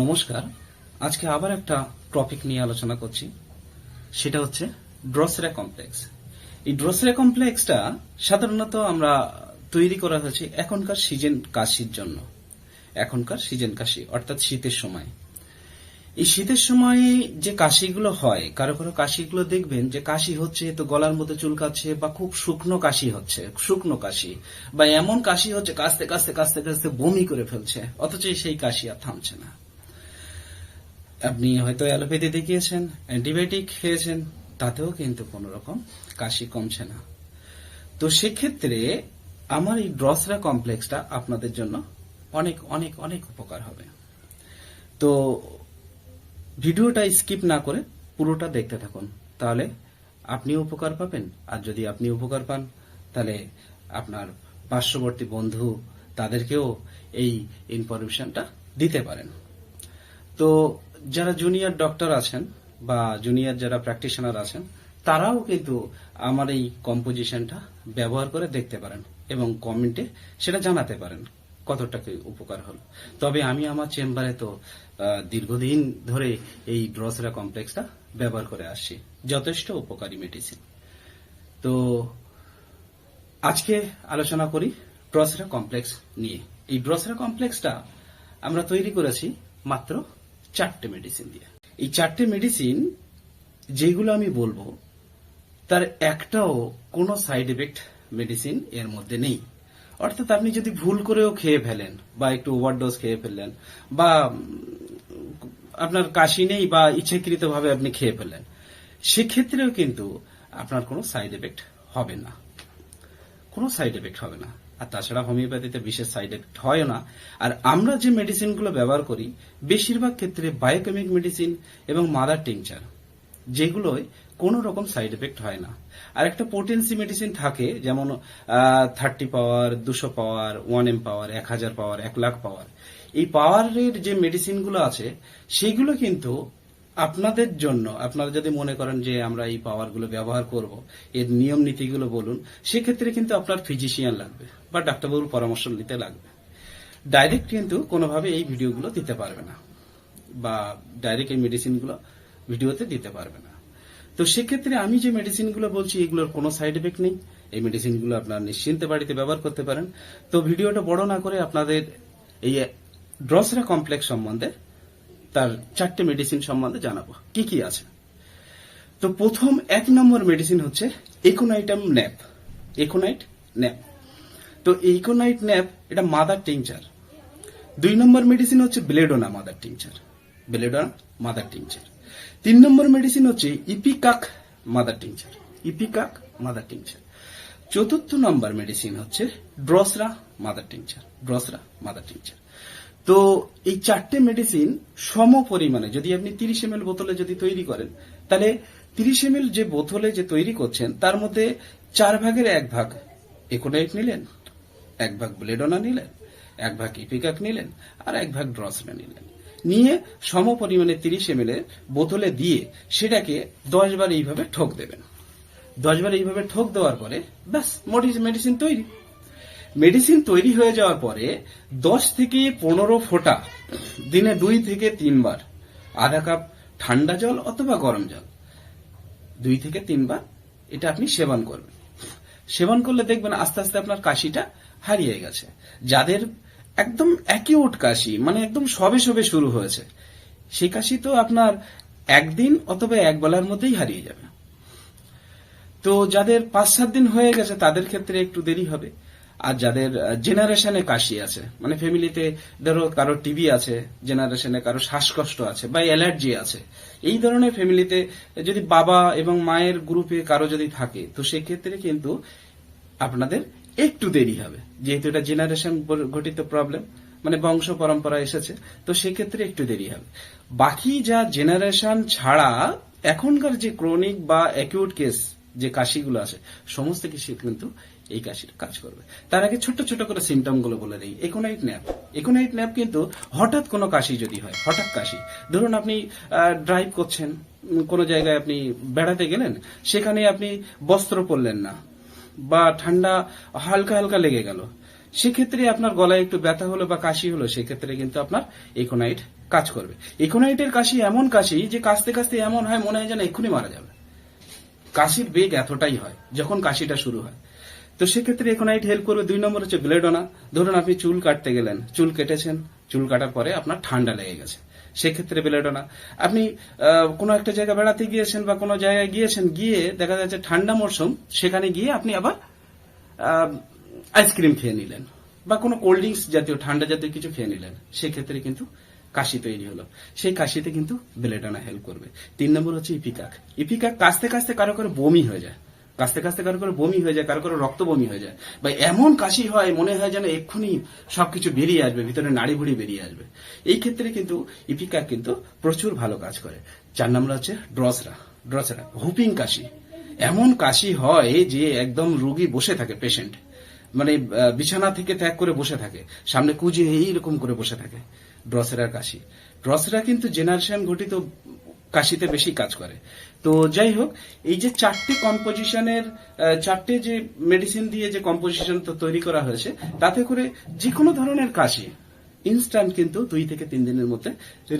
নমস্কার। আজকে আবার একটা টপিক নিয়ে আলোচনা করছি। সেটা হচ্ছে ড্রসেরা কমপ্লেক্স এই ড্রসেরা কমপ্লেক্সটা সাধারণত আমরা তৈরি করা হয়েছে এখনকার সিজন কাশির জন্য। এখনকার সিজন কাশি, অর্থাৎ শীতের সময়। এই শীতের সময়ে যে কাশিগুলো হয়, কারও কারও কাশিগুলো দেখবেন যে কাশি হচ্ছে তো গলার মধ্যে চুলকাচ্ছে বা খুব শুকনো কাশি হচ্ছে, শুকনো কাশি বা এমন কাশি হচ্ছে কাশতে কাশতে কাশতে কাশতে বমি করে ফেলছে, অথচ সেই কাশি আর থামছে না। আপনি হয়তো অ্যালোপ্যাথি দেখিয়েছেন, অ্যান্টিবায়োটিক খেয়েছেন, তাতেও কিন্তু কোনো রকম কাশি কমছে না। তো সেক্ষেত্রে আমার এই ড্রসরা কমপ্লেক্সটা আপনাদের জন্য অনেক অনেক অনেক উপকার হবে। তো ভিডিওটা স্কিপ না করে পুরোটা দেখতে থাকুন, তাহলে আপনিও উপকার পাবেন, আর যদি আপনি উপকার পান, তাহলে আপনার পার্শ্ববর্তী বন্ধু তাদেরকেও এই ইনফরমেশনটা দিতে পারেন। তো যারা জুনিয়র ডক্টর আছেন বা জুনিয়র যারা প্র্যাকটিশনার আছেন, তারাও কিন্তু আমার এই কম্পোজিশনটা ব্যবহার করে দেখতে পারেন এবং কমেন্টে সেটা জানাতে পারেন কতটা উপকার হলো। তবে আমি আমার চেম্বারে তো দীর্ঘদিন ধরে এই ড্রসরা কমপ্লেক্সটা ব্যবহার করে আসছি। যথেষ্ট উপকারী মেডিসিন তো আজকে আলোচনা করি ড্রসরা কমপ্লেক্স নিয়ে। এই ড্রসরা কমপ্লেক্সটা আমরা তৈরি করেছি মাত্র চারটে মেডিসিন দিয়ে। এই চারটে মেডিসিন যেগুলো আমি বলব, তার একটাও কোনো সাইড এফেক্ট মেডিসিন এর মধ্যে নেই। অর্থাৎ আপনি যদি ভুল করেও খেয়ে ফেলেন বা একটু ওভারডোজ খেয়ে ফেললেন বা আপনার কাশি নেই বা ইচ্ছাকৃতভাবে আপনি খেয়ে ফেলেন সেক্ষেত্রেও কিন্তু আপনার কোনো সাইড এফেক্ট হবে না। কোনো সাইড এফেক্ট হবে না। আর তাছাড়া হোমিওপ্যাথিতে বিশেষ সাইড এফেক্ট হয় না। আর আমরা যে মেডিসিনগুলো ব্যবহার করি, বেশিরভাগ ক্ষেত্রে বায়োকেমিক মেডিসিন এবং মাদার টিংচার যেগুলোয় কোনো রকম সাইড এফেক্ট হয় না। আর একটা পোটেন্সি মেডিসিন থাকে, যেমন থার্টি পাওয়ার দুশো পাওয়ার ওয়ান এম পাওয়ার এক হাজার পাওয়ার এক লাখ পাওয়ার এই পাওয়ারের যে মেডিসিনগুলো আছে, সেগুলো কিন্তু আপনাদের জন্য, আপনারা যদি মনে করেন যে আমরা এই পাওয়ারগুলো ব্যবহার করব, এর নিয়ম নীতিগুলো বলুন, সেক্ষেত্রে কিন্তু আপনার ফিজিশিয়ান লাগবে বা ডাক্তারবাবুর পরামর্শ নিতে লাগবে। ডাইরেক্ট কিন্তু কোনোভাবে এই ভিডিওগুলো দিতে পারবে না বা ডাইরেক্ট এই মেডিসিনগুলো ভিডিওতে দিতে পারবে না। তো সেক্ষেত্রে আমি যে মেডিসিনগুলো বলছি, এগুলোর কোনো সাইড এফেক্ট নেই। এই মেডিসিনগুলো আপনার নিশ্চিন্তে বাড়িতে ব্যবহার করতে পারেন। তো ভিডিওটা বড় না করে আপনাদের এই ড্রসরা কমপ্লেক্স সম্বন্ধে তার চারটে মেডিসিন সম্বন্ধে জানাব। কি কি আছে? তো প্রথম এক নম্বর মেডিসিন হচ্ছে একোনাইটাম ন্যাপ একোনাইট ন্যাপ তো ইকোনাইট ন্যাপ এটা মাদার টিংচার দুই নম্বর মেডিসিন হচ্ছে belladonna mother tincture belladonna mother tincture তিন নম্বর মেডিসিন হচ্ছে ipecac mother tincture ipecac mother tincture চতুর্থ নম্বর মেডিসিন হচ্ছে drosera mother tincture drosera mother tincture তো এই চারটে মেডিসিন সম পরিমাণে, যদি আপনি তিরিশ এম বোতলে যদি তৈরি করেন, তাহলে তিরিশ এম যে বোতলে যে তৈরি করছেন, তার মধ্যে চার ভাগের এক ভাগ একোডাইট নিলেন, এক ভাগ ব্লেডোনা নিলেন, এক ভাগ ইপিকাক নিলেন, আর এক ভাগ ড্রসরা নিলেন। নিয়ে সম পরিমাণে তিরিশ এম বোতলে দিয়ে সেটাকে দশ বার এইভাবে ঠোক দেবেন। দশ বার এইভাবে ঠোক দেওয়ার পরে ব্যাস মেডিসিন তৈরি। মেডিসিন তৈরি হয়ে যাওয়ার পরে দশ থেকে পনেরো ফোঁটা, দিনে দুই থেকে তিনবার আধা কাপ ঠান্ডা জল অথবা গরম জল, দুই থেকে তিনবার এটা আপনি সেবন করবেন। সেবন করলে দেখবেন আস্তে আস্তে আপনার কাশিটা হারিয়ে গেছে। যাদের একদম অ্যাকিউট কাশি মানে একদম সবে সবে শুরু হয়েছে, সেই কাশি তো আপনার একদিন অথবা এক বেলার মধ্যেই হারিয়ে যাবে। তো যাদের পাঁচ সাত দিন হয়ে গেছে, তাদের ক্ষেত্রে একটু দেরি হবে। আর যাদের জেনারেশনে কাশি আছে মানে ফ্যামিলিতে ধরো কারও টিবি আছে জেনারেশনে কারও শ্বাসকষ্ট আছে বা অ্যালার্জি আছে, এই ধরনের ফ্যামিলিতে যদি বাবা এবং মায়ের গ্রুপে কারও যদি থাকে, তো সেক্ষেত্রে কিন্তু আপনাদের একটু দেরি হবে। যেহেতু এটা জেনারেশন ঘটিত প্রবলেম মানে বংশ পরম্পরা এসেছে, তো সেক্ষেত্রে একটু দেরি হবে। বাকি যা জেনারেশন ছাড়া, এখনকার যে ক্রনিক বা অ্যাকিউট কেস যে কাশিগুলো আছে সমস্ত কিছু কিন্তু এই কাশিটা কাজ করবে। তার আগে ছোট ছোট করে সিমটমগুলো বলে দিই। একোনাইট ন্যাপ একোনাইট ন্যাপ কিন্তু হঠাৎ কোনো কাশি যদি হয়, হঠাৎ কাশি। ধরুন আপনি ড্রাইভ করছেন, কোনো জায়গায় আপনি বেড়াতে গেলেন, সেখানে আপনি বস্ত্র পরলেন না, বা ঠান্ডা হালকা হালকা লেগে গেল, সেক্ষেত্রে আপনার গলায় একটু ব্যথা হলো বা কাশি হলো, সেক্ষেত্রে কিন্তু আপনার একোনাইট কাজ করবে। ইকোনাইটের কাশি এমন কাশি যে কাশতে কাশতে এমন হয়, মনে হয় যেন এক্ষুনি মারা যাবে। কাশির বেগ এতটাই হয়, যখন কাশিটা শুরু হয়। তো সেক্ষেত্রে একোনাইট হেল্প করবে দুই নম্বর হচ্ছে ব্লেডোনা ধরুন আপনি চুল কাটতে গেলেন, চুল কেটেছেন, চুল কাটার পরে আপনার ঠান্ডা লেগে গেছে। সেক্ষেত্রে ব্লেডোনা আপনি কোনো একটা জায়গা বেড়াতে গিয়েছেন বা কোনো জায়গায় গিয়েছেন, গিয়ে দেখা যাচ্ছে ঠান্ডা মরশুম সেখানে গিয়ে আপনি আবার আইসক্রিম খেয়ে নিলেন বা কোনো কোল্ড ড্রিঙ্কস জাতীয়, ঠান্ডা জাতীয় কিছু খেয়ে নিলেন। সেক্ষেত্রে কিন্তু কাশি তৈরি হলো। সেই কাশিতে কিন্তু বেলেডানা হেল্প করবে। তিন নম্বর হচ্ছে ইপিকাক। ইপিকাক কাশতে কাশতে কারও কারও বমি হয়ে যায়। কাশতে কাশতে কারও কারও বমি হয়ে যায়, কারও কারও রক্ত বমি হয়ে যায়। বা এমন কাশি হয়, মনে হয় যেন এক্ষুনি সবকিছু বেরিয়ে আসবে, ভিতরে নাড়ি ভুড়ি বেরিয়ে আসবে। এই ক্ষেত্রে কিন্তু ইপিকাক কিন্তু প্রচুর ভালো কাজ করে। চার নম্বর হচ্ছে ড্রসরা। ড্রসরা, হুপিং কাশি। এমন কাশি হয় যে একদম রুগী বসে থাকে পেশেন্ট মানে বিছানা থেকে ত্যাগ করে বসে থাকে। সামনে কুজে এইরকম করে বসে থাকে। ড্রসেরার কাশি। ড্রসেরা কিন্তু জেনারেশন ঘটিত কাশিতে বেশি কাজ করে। তো যাই হোক, এই যে চারটে কম্পোজিশনের চারটে যে মেডিসিন দিয়ে যে কম্পোজিশন তৈরি করা হয়েছে, তাতে করে যে কোনো ধরনের কাশি ইনস্ট্যান্ট কিন্তু দুই থেকে তিন দিনের মধ্যে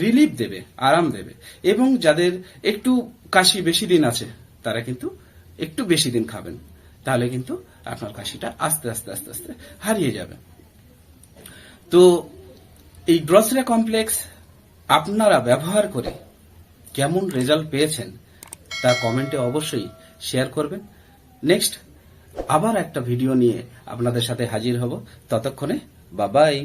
রিলিফ দেবে, আরাম দেবে। এবং যাদের একটু কাশি বেশি দিন আছে, তারা কিন্তু একটু বেশি দিন খাবেন। তাহলে কিন্তু আপনার কাশিটা আস্তে আস্তে আস্তে আস্তে হারিয়ে যাবে। তো এই গ্রসরি কমপ্লেক্স আপনারা ব্যবহার করে কেমন রেজাল্ট পেয়েছেন তা কমেন্টে অবশ্যই শেয়ার করবেন। নেক্সট আবার একটা ভিডিও নিয়ে আপনাদের সাথে হাজির হব। ততক্ষণে বাবাই